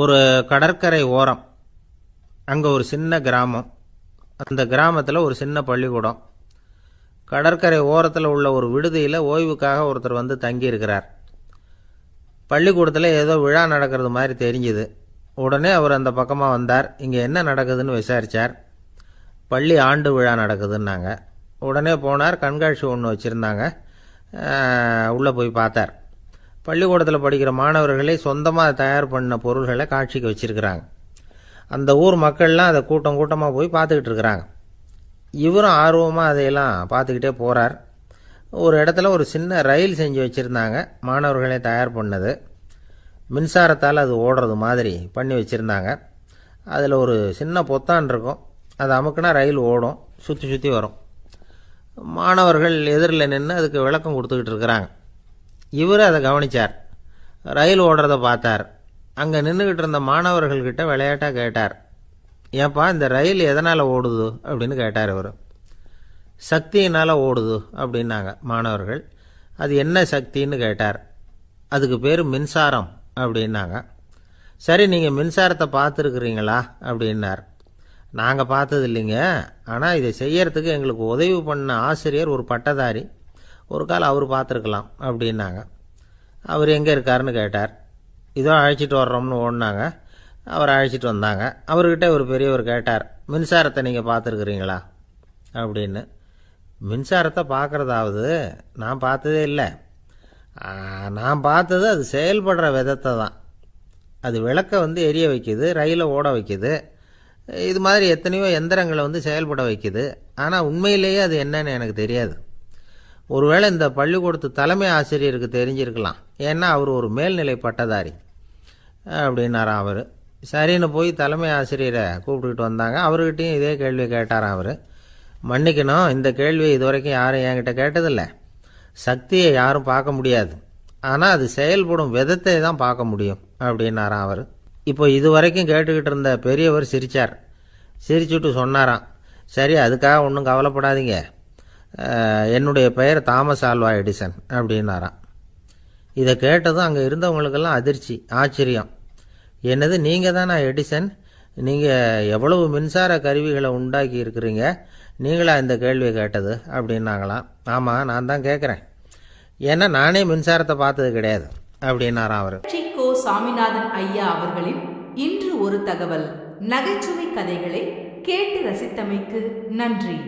ஒரு கடற்கரை ஓரம். அங்கே ஒரு சின்ன கிராமம். அந்த கிராமத்தில் ஒரு சின்ன பள்ளிக்கூடம். கடற்கரை ஓரத்தில் உள்ள ஒரு விடுதியில் ஓய்வுக்காக ஒருத்தர் வந்து தங்கியிருக்கிறார். பள்ளிக்கூடத்தில் ஏதோ விழா நடக்கிறது மாதிரி தெரிஞ்சுது. உடனே அவர் அந்த பக்கமாக வந்தார். இங்கே என்ன நடக்குதுன்னு விசாரித்தார் பள்ளி ஆண்டு விழா நடக்குதுன்னாங்க. உடனே போனார். கண்காட்சி ஒன்று வச்சுருந்தாங்க. உள்ளே போய் பார்த்தார். பள்ளிக்கூடத்தில் படிக்கிற மாணவர்களே சொந்தமாக தயார் பண்ண பொருள்களை காட்சிக்கு வச்சுருக்கிறாங்க. அந்த ஊர் மக்கள்லாம் அதை கூட்டம் கூட்டமாக போய் பார்த்துக்கிட்டு இருக்கிறாங்க. இவரும் ஆர்வமாக அதையெல்லாம் பார்த்துக்கிட்டே போகிறார் ஒரு இடத்துல ஒரு சின்ன ரயில் செஞ்சு வச்சுருந்தாங்க மாணவர்களே தயார் பண்ணது. மின்சாரத்தால் அது ஓடுறது மாதிரி பண்ணி வச்சுருந்தாங்க. அதில் ஒரு சின்ன பொத்தான் இருக்கும். அதை அமுக்குனா ரயில் ஓடும். சுற்றி சுற்றி வரும். மாணவர்கள் எதிரில் நின்று அதுக்கு விளக்கம் கொடுத்துக்கிட்டு இருக்கிறாங்க. இவர் அதை கவனித்தார் ரயில் ஓடுறத பார்த்தார். அங்கே நின்றுக்கிட்டு இருந்த மாணவர்கள்கிட்ட விளையாட்டாக கேட்டார். ஏன்பா இந்த ரயில் எதனால் ஓடுது? அப்படின்னு கேட்டார் இவர். சக்தியினால் ஓடுது அப்படின்னாங்க மாணவர்கள். அது என்ன சக்தின்னு கேட்டார். அதுக்கு பேர் மின்சாரம் அப்படின்னாங்க. சரி நீங்கள் மின்சாரத்தை பார்த்துருக்குறீங்களா? அப்படின்னார். நாங்கள் பார்த்தது இல்லைங்க ஆனால் இதை செய்யறதுக்கு எங்களுக்கு உதவி பண்ண ஆசிரியர் ஒரு பட்டதாரி. ஒரு கால் அவர் பார்த்துருக்கலாம் அப்படின்னாங்க. அவர் எங்கே இருக்காருன்னு கேட்டார். இதோ அழைச்சிட்டு வர்றோம்னு ஓடினாங்க. அவர் அழைச்சிட்டு வந்தாங்க. அவர்கிட்ட ஒரு பெரியவர் கேட்டார் மின்சாரத்தை நீங்கள் பார்த்துருக்குறீங்களா? அப்படின்னு. மின்சாரத்தை பார்க்குறதாவது நான் பார்த்ததே இல்லை. நான் பார்த்தது அது செயல்படுற விதத்தை தான். அது விளக்கை வந்து எரிய வைக்குது ரயிலை ஓட வைக்குது. இது மாதிரி எத்தனையோ எந்திரங்களை வந்து செயல்பட வைக்குது. ஆனால் உண்மையிலேயே அது என்னன்னு எனக்கு தெரியாது. ஒருவேளை இந்த பள்ளிக்கூடத்து தலைமை ஆசிரியருக்கு தெரிஞ்சிருக்கலாம். ஏன்னா அவர் ஒரு மேல்நிலை பட்டதாரி. அப்படின்னாராம் அவர். சரின்னு போய் தலைமை ஆசிரியரை கூப்பிட்டுக்கிட்டு வந்தாங்க. அவர்கிட்டயும் இதே கேள்வி கேட்டாராம் அவர். மன்னிக்கணும் இந்த கேள்வி இதுவரைக்கும் யாரும் என்கிட்ட கேட்டதில்லை. சக்தியை யாரும் பார்க்க முடியாது. ஆனால் அது செயல்படும் விதத்தை தான் பார்க்க முடியும் அப்படின்னாராம் அவர். இப்போ இது வரைக்கும் கேட்டுக்கிட்டு இருந்த பெரியவர் சிரித்தார் சிரிச்சுட்டு சொன்னாராம். சரி அதுக்காக ஒன்றும் கவலைப்படாதீங்க. என்னுடைய பெயர் தாமஸ் ஆல்வா எடிசன் அப்படின்னாராம். இதை கேட்டதும் அங்கே இருந்தவங்களுக்கெல்லாம் அதிர்ச்சி ஆச்சரியம். என்னது நீங்கள் தானா எடிசன்? நீங்கள் எவ்வளவு மின்சார கருவிகளை உண்டாக்கி இருக்கிறீங்க? நீங்களா இந்த கேள்வியை கேட்டது? அப்படின்னாங்களாம். ஆமாம் நான் தான் கேட்குறேன் ஏன்னா நானே மின்சாரத்தை பார்த்தது கிடையாது அப்படின்னாராம் அவர். சிக்கோ சாமிநாதன் ஐயா அவர்களின் இன்று ஒரு தகவல். நகைச்சுவை கதைகளை கேட்டு ரசித்தமைக்கு நன்றி.